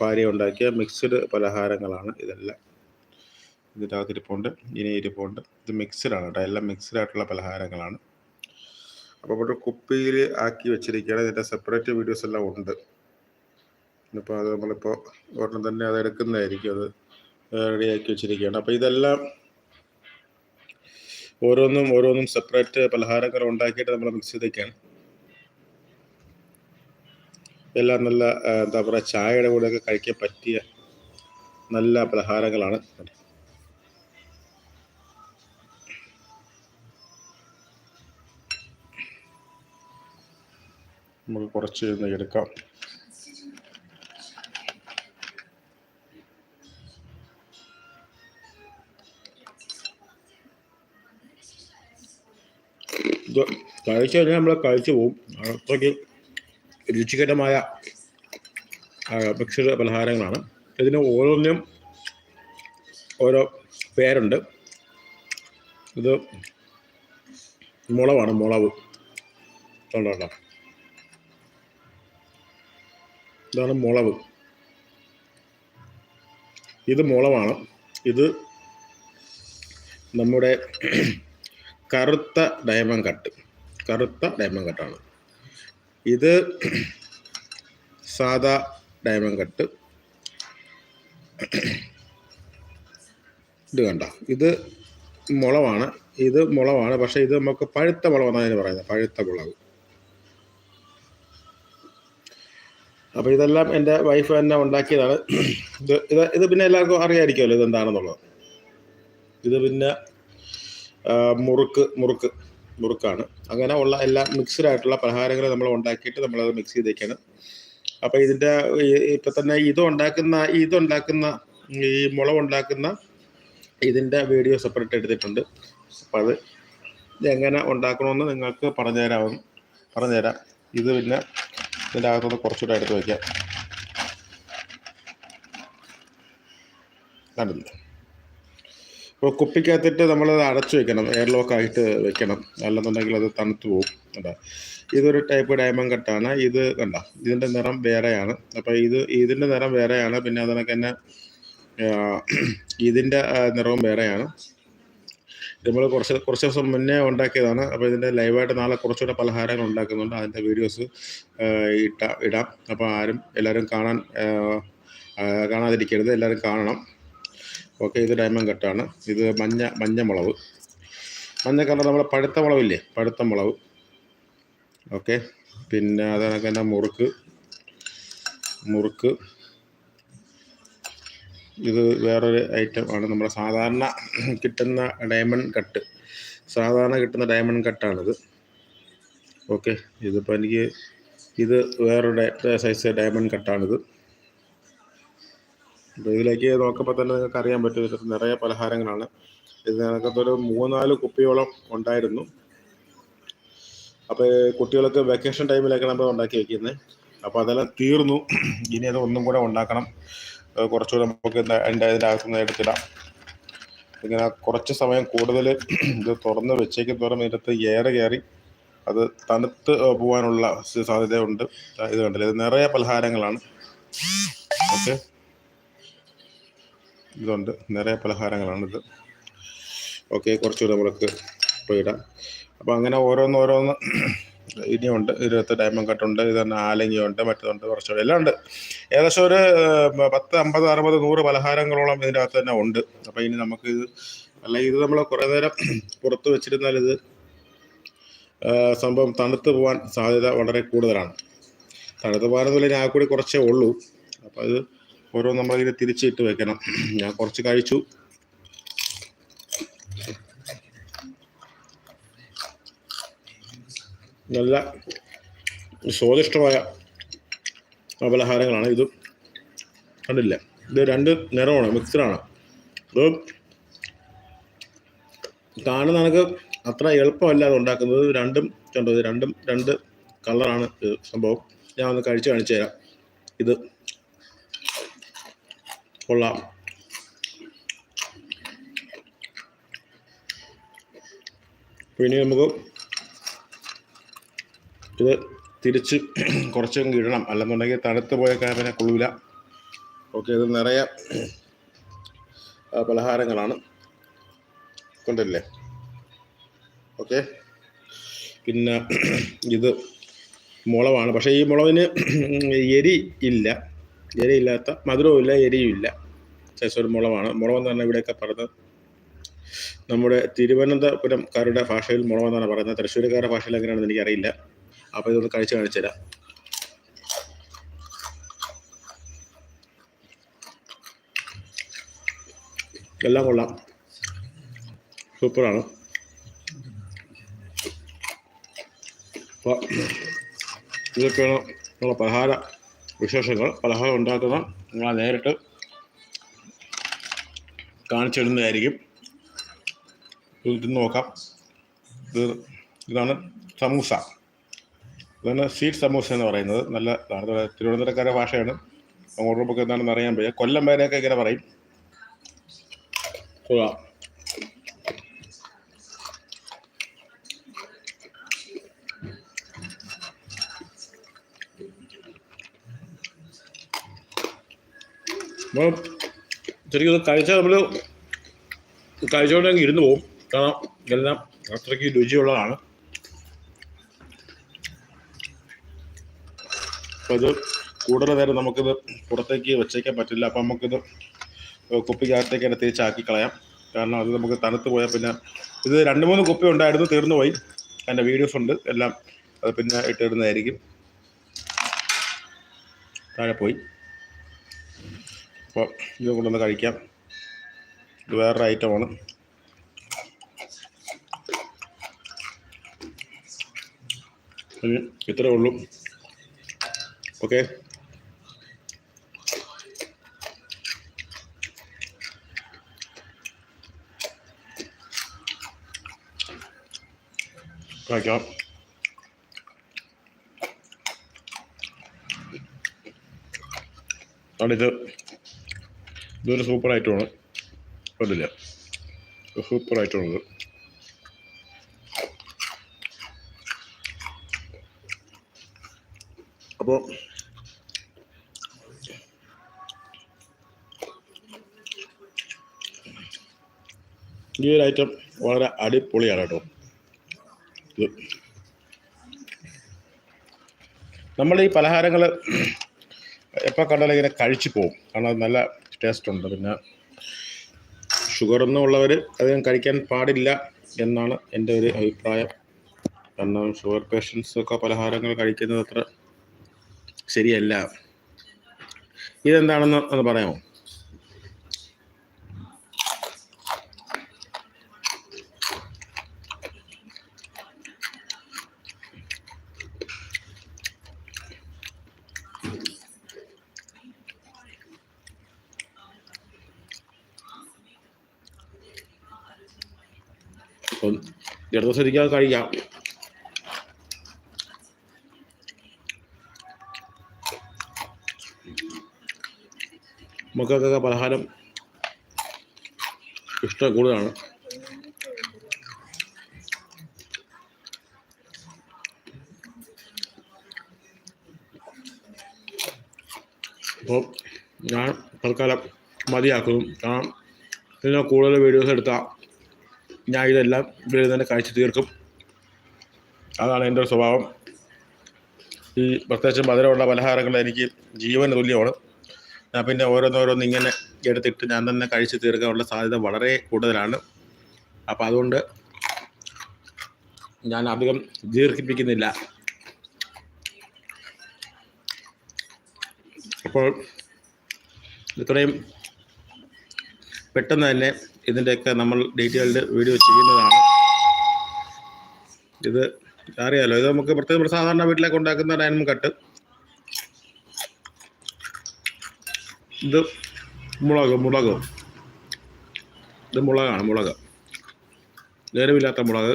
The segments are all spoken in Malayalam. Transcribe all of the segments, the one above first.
ഭാര്യ ഉണ്ടാക്കിയ മിക്സ്ഡ് പലഹാരങ്ങളാണ് ഇതെല്ലാം. ഇതിന്റെ അകത്ത് ഇരിപ്പുണ്ട് ഇനി ഇരിപ്പുണ്ട്. ഇത് മിക്സ്ഡാണ് കേട്ടോ എല്ലാം മിക്സ്ഡ് ആയിട്ടുള്ള പലഹാരങ്ങളാണ്. അപ്പോൾ ഇവിടെ കുപ്പിയിൽ ആക്കി വെച്ചിരിക്കുകയാണ് ഇതിന്റെ സെപ്പറേറ്റ് വീഡിയോസ് എല്ലാം ഉണ്ട്. അപ്പോൾ അത് നമ്മളിപ്പോൾ ഒരെണ്ണം തന്നെ അത് എടുക്കുന്നതായിരിക്കും അത് റെഡിയാക്കി വെച്ചിരിക്കുകയാണ്. അപ്പോൾ ഇതെല്ലാം ഓരോന്നും ഓരോന്നും സെപ്പറേറ്റ് പലഹാരങ്ങൾ ഉണ്ടാക്കിയിട്ട് നമ്മൾ മിക്സ് ചെയ്തൊക്കെയാണ് എല്ലാം നല്ല എന്താ പറയുക ചായയുടെ കൂടെയൊക്കെ കഴിക്കാൻ പറ്റിയ നല്ല പലഹാരങ്ങളാണ്. നമുക്ക് കുറച്ച് എടുക്കാം. കഴിച്ചു കഴിഞ്ഞാൽ നമ്മൾ കഴിച്ചു പോകും അത്രയ്ക്ക് രുചികരമായ ഭക്ഷ്യ പലഹാരങ്ങളാണ്. ഇതിന് ഓരോന്നിനും ഓരോ പേരുണ്ട്. ഇത് മുളവാണ് മുളവ്. കേട്ടോ? ഇതാണ് മുളവ്. ഇത് മുളവാണ്. ഇത് നമ്മുടെ കറുത്ത ഡയമണ്ട് കട്ട്. കറുത്ത ഡയമണ്ട് കട്ടാണ്. ഇത് സാദാ ഡയമണ്ട് കട്ട് ഇത് കണ്ട? ഇത് മുളവാണ്. ഇത് മുളവാണ്. പക്ഷേ ഇത് നമുക്ക് പഴുത്ത മുളവെന്നാണ് അതിന് പറയുന്നത്. പഴുത്ത മുളവ്. അപ്പോൾ ഇതെല്ലാം എന്റെ വൈഫ് തന്നെ ഉണ്ടാക്കിയതാണ്. ഇത് ഇത് ഇത് പിന്നെ എല്ലാവർക്കും അറിയാമായിരിക്കുമല്ലോ ഇത് എന്താണെന്നുള്ളത് ഇത് പിന്നെ മുറുക്ക് മുറുക്ക്. മുറുക്കാണ് അങ്ങനെ ഉള്ള എല്ലാ മിക്സ്ഡ് ആയിട്ടുള്ള പലഹാരങ്ങൾ നമ്മൾ ഉണ്ടാക്കിയിട്ട് നമ്മളത് മിക്സ് ചെയ്തേക്കാണ്. അപ്പോൾ ഇതിന്റെ ഇപ്പം തന്നെ ഇത് ഉണ്ടാക്കുന്ന ഇത് ഉണ്ടാക്കുന്ന ഈ മുളക് ഉണ്ടാക്കുന്ന ഇതിന്റെ വീഡിയോ സെപ്പറേറ്റ് എടുത്തിട്ടുണ്ട്. അപ്പോൾ അത് എങ്ങനെ ഉണ്ടാക്കണമെന്ന് നിങ്ങൾക്ക് പറഞ്ഞുതരാവും പറഞ്ഞുതരാം. ഇത് പിന്നെ ഇതിന്റെ അകത്തുനിന്ന് കുറച്ചുകൂടെ എടുത്ത് വയ്ക്കാം കണ്ടില്ല? അപ്പോൾ കുപ്പിക്കകത്തിട്ട് നമ്മളത് അടച്ചു വെക്കണം എയർ ലോക്ക് ആയിട്ട് വെക്കണം. അല്ലെന്നുണ്ടെങ്കിൽ അത് തണുത്തു പോകും. കണ്ട? ഇതൊരു ടൈപ്പ് ഡയമണ്ട് കട്ടാണ് ഇത് കണ്ട? ഇതിന്റെ നിറം വേറെയാണ്. അപ്പോൾ ഇത് ഇതിന്റെ നിറം വേറെയാണ്. പിന്നെ അതിനൊക്കെ തന്നെ ഇതിന്റെ നിറവും വേറെയാണ്. നമ്മൾ കുറച്ച് കുറച്ച് ദിവസം മുന്നേ ഉണ്ടാക്കിയതാണ്. അപ്പോൾ ഇതിന്റെ ലൈവായിട്ട് നാളെ കുറച്ചുകൂടെ പലഹാരങ്ങൾ ഉണ്ടാക്കുന്നുണ്ട്. അതിന്റെ വീഡിയോസ് ഇട്ട ഇടാം. അപ്പോൾ ആരും എല്ലാവരും കാണാൻ കാണാതിരിക്കരുത്. എല്ലാവരും കാണണം. ഓക്കെ ഇത് ഡയമണ്ട് കട്ടാണ് ഇത് മഞ്ഞ മഞ്ഞ മുളവ് മഞ്ഞ കളർ നമ്മൾ പഴുത്ത മുളവില്ലേ പഴുത്ത മുളവ് ഓക്കെ പിന്നെ അതിനൊക്കെ തന്നെ മുറുക്ക്. മുറുക്ക്. ഇത് വേറൊരു ഐറ്റം ആണ്. നമ്മുടെ സാധാരണ കിട്ടുന്ന ഡയമണ്ട് കട്ട് സാധാരണ കിട്ടുന്ന ഡയമണ്ട് കട്ടാണിത് ഓക്കെ ഇതിപ്പോൾ എനിക്ക് ഇത് വേറൊരു സൈസ് ഡയമണ്ട് കട്ടാണിത് അപ്പോൾ ഇതിലേക്ക് നോക്കുമ്പോൾ തന്നെ നിങ്ങൾക്ക് അറിയാൻ പറ്റും ഇതിൽ നിറയെ പലഹാരങ്ങളാണ്. ഇതിനകത്തൊരു മൂന്നാൽ കുപ്പിയോളം ഉണ്ടായിരുന്നു. അപ്പോൾ കുട്ടികൾക്ക് വെക്കേഷൻ ടൈമിലൊക്കെ നമ്മൾ ഉണ്ടാക്കി വയ്ക്കുന്നത് അപ്പോൾ അതെല്ലാം തീർന്നു. ഇനി അത് ഒന്നും കൂടെ ഉണ്ടാക്കണം. കുറച്ചുകൂടെ നമുക്ക് അതിന്റെ അകത്തുനിന്ന് എടുത്തിടാം. ഇങ്ങനെ കുറച്ച് സമയം കൂടുതൽ ഇത് തുറന്ന് വെച്ചേക്ക് തുറന്ന് ഇതിനകത്ത് ഏറെ കയറി അത് തണുത്ത് പോകാനുള്ള സാധ്യതയുണ്ട്. ഇത് കണ്ടില്ല? ഇത് നിറയെ പലഹാരങ്ങളാണ്. ഓക്കെ. ഇതുണ്ട്. നിറയെ പലഹാരങ്ങളാണിത്. ഓക്കെ കുറച്ചുകൂടെ നമ്മൾക്ക് പോയിടാം അപ്പോൾ അങ്ങനെ ഓരോന്ന് ഓരോന്ന് ഇനിയുണ്ട് ഇതിനകത്ത് ഡയമണ്ട് കട്ടുണ്ട് ഇത് തന്നെ ആലങ്ങിയുണ്ട്. മറ്റതുണ്ട് കുറച്ചുകൂടെ. എല്ലാം ഉണ്ട്. ഏകദേശം ഒരു പത്ത് അമ്പത് അറുപത് നൂറ് പലഹാരങ്ങളോളം ഇതിന്റെ അകത്ത് തന്നെ ഉണ്ട്. അപ്പോൾ ഇനി നമുക്ക് ഇത് അല്ല ഇത് നമ്മൾ കുറേ നേരം പുറത്ത് വെച്ചിരുന്നാൽ ഇത് സംഭവം തണുത്ത് പോകാൻ സാധ്യത വളരെ കൂടുതലാണ്. തണുത്ത് പോകാനെന്നുള്ള ഞാൻ കൂടി കുറച്ചേ ഉള്ളൂ. അപ്പോൾ അത് ഓരോ നമ്മളിങ്ങനെ തിരിച്ചിട്ട് വെക്കണം. ഞാൻ കുറച്ച് കഴിച്ചു. നല്ല സ്വാദിഷ്ടമായ പലഹാരങ്ങളാണ് ഇത്. കണ്ടില്ല? ഇത് രണ്ട് നിറമാണ് മിക്സഡാണ് ഇത് കാണുന്ന നമുക്ക് അത്ര എളുപ്പമല്ല അത് ഉണ്ടാക്കുന്നത്. രണ്ടും കണ്ടോ? ഇത് രണ്ടും രണ്ട് കളറാണ് സംഭവം. ഞാൻ ഒന്ന് കഴിച്ച് കാണിച്ചു തരാം. ഇത് കൊള്ളാം. പിന്നെ നമുക്ക് ഇത് തിരിച്ച് കുറച്ചും ഇടണം. അല്ലെന്നുണ്ടെങ്കിൽ തണുത്ത് പോയ പിന്നെ കൊള്ളൂല. ഓക്കെ ഇത് നിറയെ പലഹാരങ്ങളാണ് കണ്ടില്ലേ? ഓക്കെ. പിന്നെ ഇത് മുളവാണ്. പക്ഷേ ഈ മുളവിന് എരി ഇല്ല. എരിയില്ലാത്ത മധുരവും ഇല്ല എരിയും ഇല്ല മുളമെന്ന് പറഞ്ഞാൽ ഇവിടെയൊക്കെ പറഞ്ഞത് നമ്മുടെ തിരുവനന്തപുരംകാരുടെ ഭാഷയിൽ മുളമെന്നാണ് പറയുന്നത്. തൃശ്ശൂരുകാരുടെ ഭാഷയിൽ എങ്ങനെയാണെന്ന് എനിക്കറിയില്ല. അപ്പോൾ ഇതൊന്ന് കഴിച്ച് കാണിച്ചു തരാം. എല്ലാം കൊള്ളാം. സൂപ്പറാണ്. ഇതൊക്കെയാണ് നമ്മളെ പലഹാര വിശേഷങ്ങൾ? പലഹാരം ഉണ്ടാക്കുന്ന നിങ്ങൾ നേരിട്ട് കാണിച്ചിടുന്നതായിരിക്കും. ഇത് നോക്കാം. ഇത് ഇതാണ് സമൂസ. ഇതാണ് സ്വീറ്റ് സമൂസ എന്ന് പറയുന്നത്. നല്ല തിരുവനന്തപുരക്കാരുടെ ഭാഷയാണ്. അങ്ങോട്ടും എന്താണെന്ന് അറിയാൻ പറ്റുക കൊല്ലം വേനയൊക്കെ ഇങ്ങനെ പറയും. നമ്മൾ ശരിക്കും ഇത് കഴിച്ചാൽ നമ്മൾ കഴിച്ചുകൊണ്ടെങ്കിൽ ഇരുന്ന് പോകും കാരണം എല്ലാം അത്രയ്ക്ക് രുചിയുള്ളതാണ്. അത് കൂടുതൽ നേരം നമുക്കിത് പുറത്തേക്ക് വെച്ചേക്കാൻ പറ്റില്ല. അപ്പം നമുക്കിത് കുപ്പിക്കകത്തേക്ക് തന്നെ തിരിച്ചാക്കി കളയാം. കാരണം അത് നമുക്ക് തണുത്ത് പോയാൽ പിന്നെ ഇത് രണ്ട് മൂന്ന് കുപ്പി ഉണ്ടായിരുന്നു തീർന്നു പോയി. എന്റെ വീഡിയോസ് ഉണ്ട്. എല്ലാം അത് പിന്നെ ഇട്ടിടുന്നതായിരിക്കും. താഴെ പോയി. അപ്പോൾ ഇത് കൊണ്ടുവന്ന് കഴിക്കാം. ഇത് വേറൊരു ഐറ്റമാണ് ഇത്രേ ഉള്ളൂ. ഓക്കെ കഴിക്കാം. അവിടിത് ഇതൊരു സൂപ്പർ ഐറ്റമാണ് കണ്ടില്ല? സൂപ്പർ ഐറ്റമാണിത് അപ്പോൾ ഈ ഒരു ഐറ്റം വളരെ അടിപൊളിയാണ് കേട്ടോ. ഇത്. നമ്മൾ ഈ പലഹാരങ്ങൾ എപ്പോൾ കണ്ടാലും ഇങ്ങനെ കഴിച്ചു പോകും കാരണം നല്ല ടേസ്റ്റ് ഉണ്ട്. പിന്നെ ഷുഗർ ഒന്നും ഉള്ളവർ അധികം കഴിക്കാൻ പാടില്ല എന്നാണ് എന്റെ ഒരു അഭിപ്രായം. കാരണം ഷുഗർ പേഷ്യൻസ് ഒക്കെ പലഹാരങ്ങൾ കഴിക്കുന്നത് അത്ര ശരിയല്ല. ഇതെന്താണെന്ന് ഒന്ന് പറയാമോ അപ്പം ഇടത് ദിവസം ഇരിക്കാൻ കഴിയാം നമുക്കൊക്കെ പലഹാരം ഇഷ്ടം കൂടുതലാണ് അപ്പോൾ ഞാൻ തൽക്കാലം മതിയാക്കുന്നു കാരണം ഇതിന് കൂടുതൽ വീഡിയോസ് എടുത്താൽ ഞാൻ ഇതെല്ലാം ഇതിൽ തന്നെ കഴിച്ച് തീർക്കും. അതാണ് എന്റെ ഒരു സ്വഭാവം. ഈ പ്രത്യേകിച്ച് മധുരമുള്ള പലഹാരങ്ങൾ എനിക്ക് ജീവൻ തുല്യമാണ്. ഞാൻ പിന്നെ ഓരോന്നോരോന്ന് ഇങ്ങനെ എടുത്തിട്ട് ഞാൻ തന്നെ കഴിച്ച് തീർക്കാനുള്ള സാധ്യത വളരെ കൂടുതലാണ്. അപ്പം അതുകൊണ്ട് ഞാൻ അധികം ദീർഘിപ്പിക്കുന്നില്ല. അപ്പോൾ ഇത്രയും പെട്ടെന്ന് തന്നെ ഇതിന്റെയൊക്കെ നമ്മൾ ഡീറ്റെയിൽഡ് വീഡിയോ ചെയ്യുന്നതാണ്. ഇത് അറിയാലോ ഇത് നമുക്ക് പ്രത്യേകം സാധാരണ വീട്ടിലേക്ക് ഉണ്ടാക്കുന്ന ഡൈനം കട്ട്. ഇത് മുളക് മുളക്. ഇത് മുളകാണ് മുളക്. നേരമില്ലാത്ത മുളക്.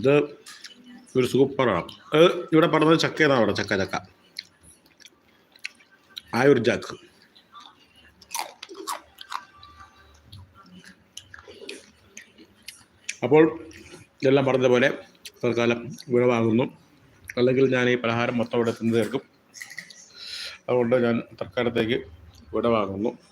ഇത് ഒരു സൂപ്പറാണ്. ഇവിടെ പറഞ്ഞത് ചക്ക എന്നാണ് അവിടെ? ചക്ക ചക്ക. ആ ഒരു ചാക്ക് അപ്പോൾ ഇതെല്ലാം പറഞ്ഞതുപോലെ തൽക്കാലം വിടവാങ്ങുന്നു. അല്ലെങ്കിൽ ഞാൻ ഈ പലഹാരം മൊത്തം ഇവിടെ തിന്ന് തീർക്കും. അതുകൊണ്ട് ഞാൻ തൽക്കാലത്തേക്ക് വിടവാങ്ങുന്നു.